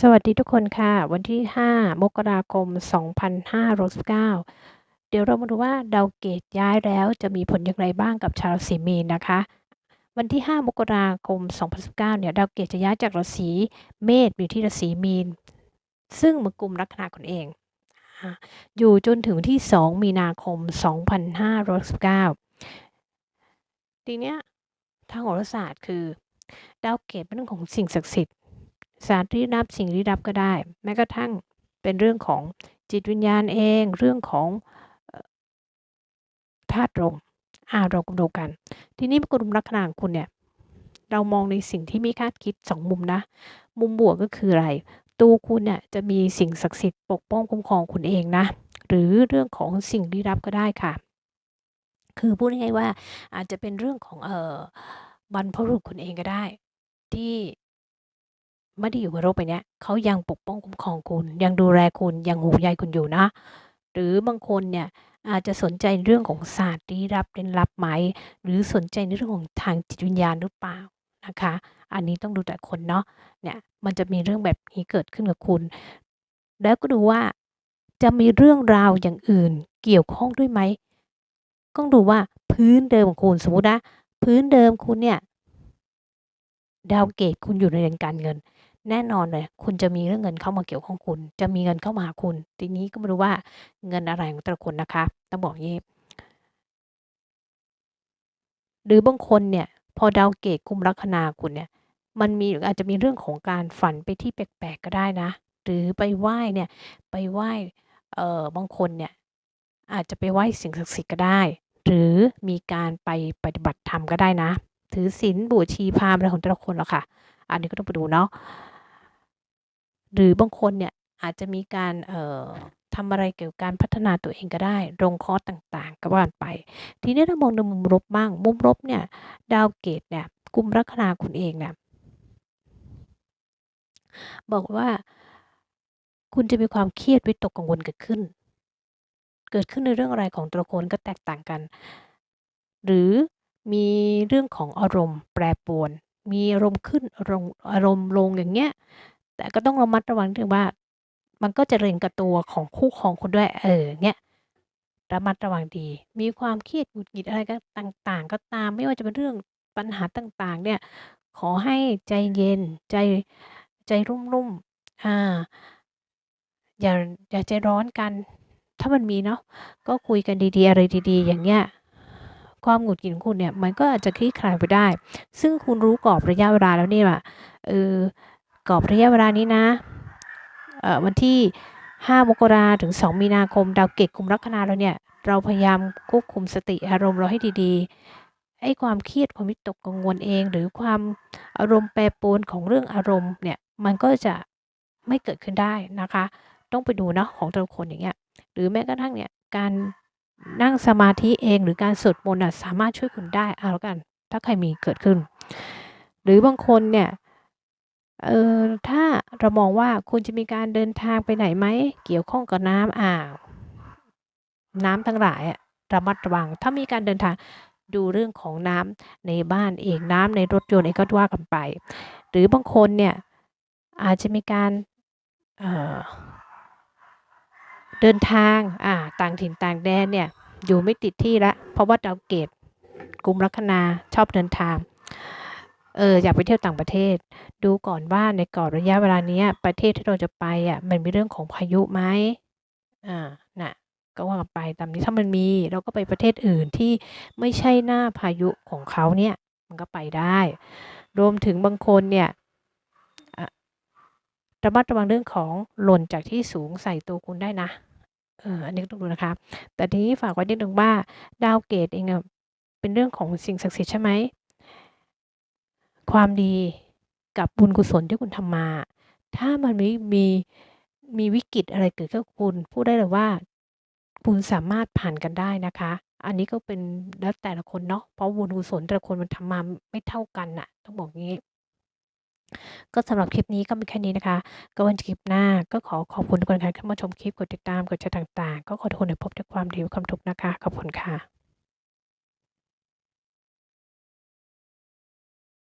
สวัสดีทุกคนค่ะ วันที่ 5 มกราคม 2569 เดี๋ยวเรามาดูว่าดาวเกตย้ายแล้วจะมีผลอย่างไรบ้างกับชาวราศีมีนนะคะ วันที่ 5 มกราคม 2019 เนี่ยดาวเกตจะย้ายจากราศีเมษอยู่ที่ราศีมีน ซึ่งมากลุ่มลัคนาคนเอง อยู่จนถึงที่ 2 มีนาคม 2519ทีเนี้ยทางโหราศาสตร์คือ ดาวเกตเป็นเรื่องของสิ่งศักดิ์สิทธิ์ สารลี้ลับสิ่งลี้ลับก็ได้ แม้กระทั่งเป็นเรื่องของจิตวิญญาณเอง เรื่องของธาตุลมอ่าเราดูกัน ทีนี้กลุ่มลักษณะของคุณเนี่ย เรามองในสิ่งที่ไม่คาดคิดสองมุมนะ มุมบวกก็คืออะไร ตัวคุณเนี่ยจะมีสิ่งศักดิ์สิทธิ์ปกป้องคุ้มครองคุณเองนะ หรือเรื่องของสิ่งลี้ลับก็ได้ค่ะ คือพูดง่ายๆว่าอาจจะเป็นเรื่องของเอ่อบรรพบุรุษคุณเองก็ได้ ที่ ไม่ได้อยู่บนโลกใบนี้เขายังปกป้องคุ้มครองคุณ ยังดูแลคุณยังห่วงใยคุณอยู่นะ หรือบางคนเนี่ยอาจจะสนใจเรื่องของศาสตร์ลี้ลับเร้นลับไหม หรือสนใจในเรื่องของทางจิตวิญญาณหรือเปล่านะคะ อันนี้ต้องดูแต่คนเนาะเนี่ยมันจะมีเรื่องแบบนี้เกิดขึ้นกับคุณ แล้วก็ดูว่าจะมีเรื่องราวอย่างอื่นเกี่ยวข้องด้วยไหมต้องดูว่าพื้นเดิมของคุณสมมตินะพื้นเดิมคุณเนี่ยดาวเกตคุณอยู่ในเรื่องการเงิน แน่นอนเลยคุณจะมีเรื่องเงินเข้ามาเกี่ยวข้องคุณ จะมีเงินเข้ามาหาคุณ ทีนี้ก็ไม่รู้ว่าเงินอะไรของแต่ละคนนะคะต้องบอกงี้หรือบางคนเนี่ย พอดาวเกตกุมลัคนาคุณเนี่ย มันมีอาจจะมีเรื่องของการฝันไปที่แปลกๆก็ได้นะ หรือไปไหว้เนี่ย ไปไหว้เอ่อบางคนเนี่ย อาจจะไปไหว้สิ่งศักดิ์สิทธิ์ก็ได้ หรือมีการไปปฏิบัติธรรมก็ได้นะ ถือศีลบวชชีพามอะไรของแต่ละคนหรอกค่ะ อันนี้ก็ต้องไปดูเนาะ หรือบางคนเนี่ยอาจจะมีการเอ่อทำอะไรเกี่ยวกับการพัฒนาตัวเองก็ได้ลงคอร์สต่างๆก็ว่าไป ทีนี้ถ้ามองในมุมลบบ้าง มุมลบเนี่ย ดาวเกตเนี่ยกุมลัคนาคุณเองเนี่ยบอกว่าคุณจะมีความเครียดวิตกกังวลเกิดขึ้น เกิดขึ้นในเรื่องอะไรของตัวคนก็แตกต่างกัน หรือมีเรื่องของอารมณ์แปรปรวน มีอารมณ์ขึ้นอารมณ์อารมณ์ลงอย่างเงี้ย แต่ก็ต้องระมัดระวังถึงว่า มันก็จะเร่งกับตัวของคู่ครองคุณด้วย เออเงี้ยระมัดระวังดี มีความเครียดหงุดหงิดอะไรก็ต่าง ๆ ก็ตามไม่ว่าจะเป็นเรื่องปัญหาต่างๆ เนี่ย ขอให้ใจเย็นใจใจรุ่มๆอ่า อย่าอย่าใจร้อนกัน ถ้ามันมีเนาะก็คุยกันดีๆ อะไรดีๆ อย่างเงี้ยความหงุดหงิดของคุณเนี่ยมันก็อาจจะคลี่คลายไปได้ ซึ่งคุณรู้กรอบระยะเวลาแล้วนี่ว่าเออ กรอบระยะเวลานี้นะเออวันที่ 5 มกราถึง 2 มีนาคม ดาวเกตคุมลัคนาเราเนี่ย เราพยายามควบคุมสติอารมณ์เราให้ดีๆ ไอ้ความเครียดความวิตกกังวลเอง หรือความอารมณ์แปรปรวนของเรื่องอารมณ์เนี่ย มันก็จะไม่เกิดขึ้นได้นะคะ ต้องไปดูนะของแต่ละคนอย่างเงี้ย หรือแม้กระทั่งเนี่ย การนั่งสมาธิเองหรือการสวดมนต์สามารถช่วยคุณได้เอาแล้วกัน ถ้าใครมีเกิดขึ้น หรือบางคนเนี่ย เออถ้าเรามองว่าคุณจะมีการเดินทางไปไหนไหม เกี่ยวข้องกับน้ำอ่าวน้ำทั้งหลายระมัดระวัง ถ้ามีการเดินทางดูเรื่องของน้ำในบ้านเองน้ำในรถยนต์เองก็ว่ากันไป หรือบางคนเนี่ยอาจจะมีการเเดินทางอ่าต่างถิ่นต่างแดนเนี่ยอยู่ไม่ติดที่ละเพราะว่าดาวเกตกลุ่มลัคนาชอบเดินทาง เอออยากไปเที่ยวต่างประเทศ ดูก่อนว่าในก่อนระยะเวลานี้ประเทศที่เราจะไปอะมันมีเรื่องของพายุไหมอ่าน่ะก็ว่ากันไปตามนี้ถ้ามันมีเราก็ไปประเทศอื่นที่ไม่ใช่หน้าพายุของเขาเนี่ยมันก็ไปได้ รวมถึงบางคนเนี่ยระมัดระวังเรื่องของหล่นจากที่สูงใส่ตัวคุณได้นะเอออันนี้ต้องดูนะคะ แต่ทีนี้ฝากไว้นิดนึงว่าดาวเกตเองอะเป็นเรื่องของสิ่งศักดิ์สิทธิ์ใช่ไหม ความดีกับบุญกุศลที่คุณทำมา ถ้ามันมีมีมีวิกฤตอะไรเกิดขึ้นคุณพูดได้เลยว่า คุณสามารถผ่านกันได้นะคะ อันนี้ก็เป็นแล้วแต่ละคนเนาะเพราะบุญกุศลแต่ละคนมันทำมาไม่เท่ากันน่ะ ต้องบอกงี้ ก็สำหรับคลิปนี้ก็มีแค่นี้นะคะ ก็วันคลิปหน้าก็ขอขอบคุณทุกคนค่ะที่มาชมคลิปกดติดตามกดแชร์ต่าง ๆ ก็ขอทุกคนพบแต่ความดีความทุกข์นะคะขอบคุณค่ะ